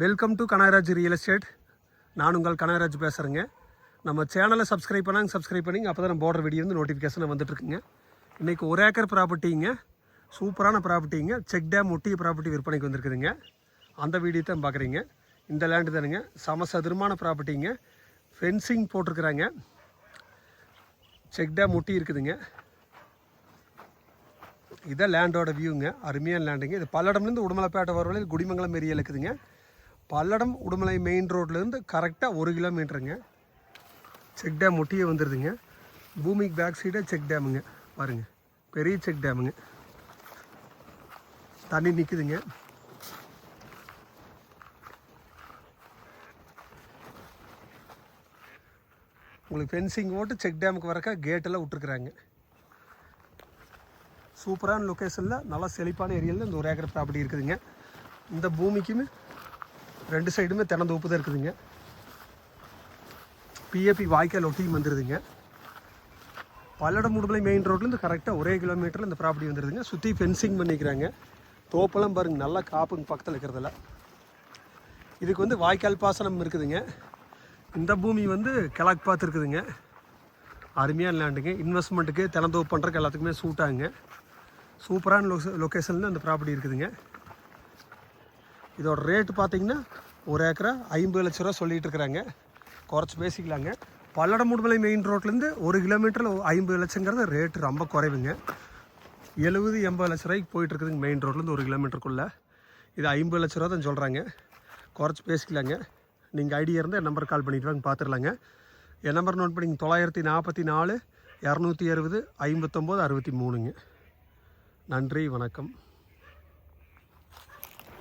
Welcome to Kanagaraj real estate நான் உங்கள் கனகராஜ் பேசுகிறேங்க நம்ம சேனலை சப்ஸ்கிரைப் பண்ணாங்க சப்ஸ்கிரைப் பண்ணிங்க அப்போ தான் போடுற வீடியோ வந்து நோட்டிஃபிகேஷன் வந்துட்டுருக்குங்க. இன்றைக்கி ஒரு ஏக்கர் ப்ராப்பர்ட்டிங்க சூப்பரான ப்ராப்பர்ட்டிங்க செக் டேம் ஒட்டிய ப்ராப்பர்ட்டி விற்பனைக்கு வந்திருக்குதுங்க. அந்த வீடியோ தான் பார்க்குறீங்க இந்த லேண்டு தானுங்க. சமசதுரமான ப்ராப்பர்ட்டிங்க ஃபென்சிங் போட்டிருக்குறாங்க. செக் டேம் ஒட்டி இருக்குதுங்க. இதான் லேண்டோட வியூங்க அருமையான லேண்டுங்க இது பல்லடம்லேருந்து உடுமலைப்பேட்டை வர வழியில் குடிமங்கலம் ஏரியா இருக்குதுங்க பல்லடம் உடுமலை மெயின் ரோட்லேருந்து கரெக்டாக ஒரு கிலோமீட்டருங்க செக் டேம் ஒட்டியே வந்துடுதுங்க பூமிக்கு பேக் சைடாக செக் டேமுங்க பாருங்க. பெரிய செக் டேமுங்க தண்ணி நிற்குதுங்க உங்களுக்கு ஃபென்சிங் போட்டு செக் டேமுக்கு வரக்கா கேட்டெல்லாம் விட்டுருக்குறாங்க. சூப்பரான லொக்கேஷனில் நல்லா செழிப்பான ஏரியாவில் இந்த ஒரு ஏக்கர் ப்ராப்பர்ட்டி இருக்குதுங்க. இந்த பூமிக்குமே ரெண்டு சைடுமே தென்னந்தோப்பு தான் இருக்குதுங்க. பிஏபி வாய்க்கால் ஒட்டியும் வந்துடுதுங்க பல்லடம் முடுமலை மெயின் ரோட்லேருந்து கரெக்டாக ஒரே கிலோமீட்டரில் இந்த ப்ராப்பர்ட்டி வந்துடுதுங்க சுற்றி ஃபென்சிங் பண்ணிக்கிறாங்க. தோப்பெல்லாம் பாருங்க நல்லா காப்புங்க பக்கத்தில் இருக்கிறதில்ல இதுக்கு வந்து வாய்க்கால் பாசனம் இருக்குதுங்க. இந்த பூமி வந்து கிழக்கு பார்த்து இருக்குதுங்க. அருமையான லேண்டுங்க இன்வெஸ்ட்மெண்ட்டுக்கு தினந்தோப்பு பண்ணுறக்கு எல்லாத்துக்குமே சூட்டாங்க சூப்பரான லொ லொக்கேஷனில் இந்த ப்ராப்பர்ட்டி இருக்குதுங்க. இதோட ரேட்டு பார்த்தீங்கன்னா ஒரு ஏக்கரா ஐம்பது லட்ச ரூபா சொல்லிட்டு இருக்கிறாங்க. குறைச்சி பேசிக்கலாங்க. பல்லடம் முடுமலை மெயின் ரோட்லேருந்து ஒரு கிலோமீட்டரில் ஐம்பது லட்சங்கிறது ரேட்டு ரொம்ப குறைவுங்க. எழுபது எண்பது லட்ச ரூபாய்க்கு போயிட்டு இருக்குதுங்க மெயின் ரோட்லேருந்து ஒரு கிலோமீட்டருக்குள்ளே இது ஐம்பது லட்ச ரூபா தான் சொல்கிறாங்க குறைச்சி பேசிக்கலாங்க. நீங்கள் ஐடியா இருந்தால் என் நம்பர் கால் பண்ணிட்டு வாங்க பார்த்துடலாங்க என் நம்பர் நோட் பண்ணிங்க தொள்ளாயிரத்தி நாற்பத்தி நாலு இரநூத்தி அறுபது ஐம்பத்தொம்போது அறுபத்தி மூணுங்க. நன்றி வணக்கம்.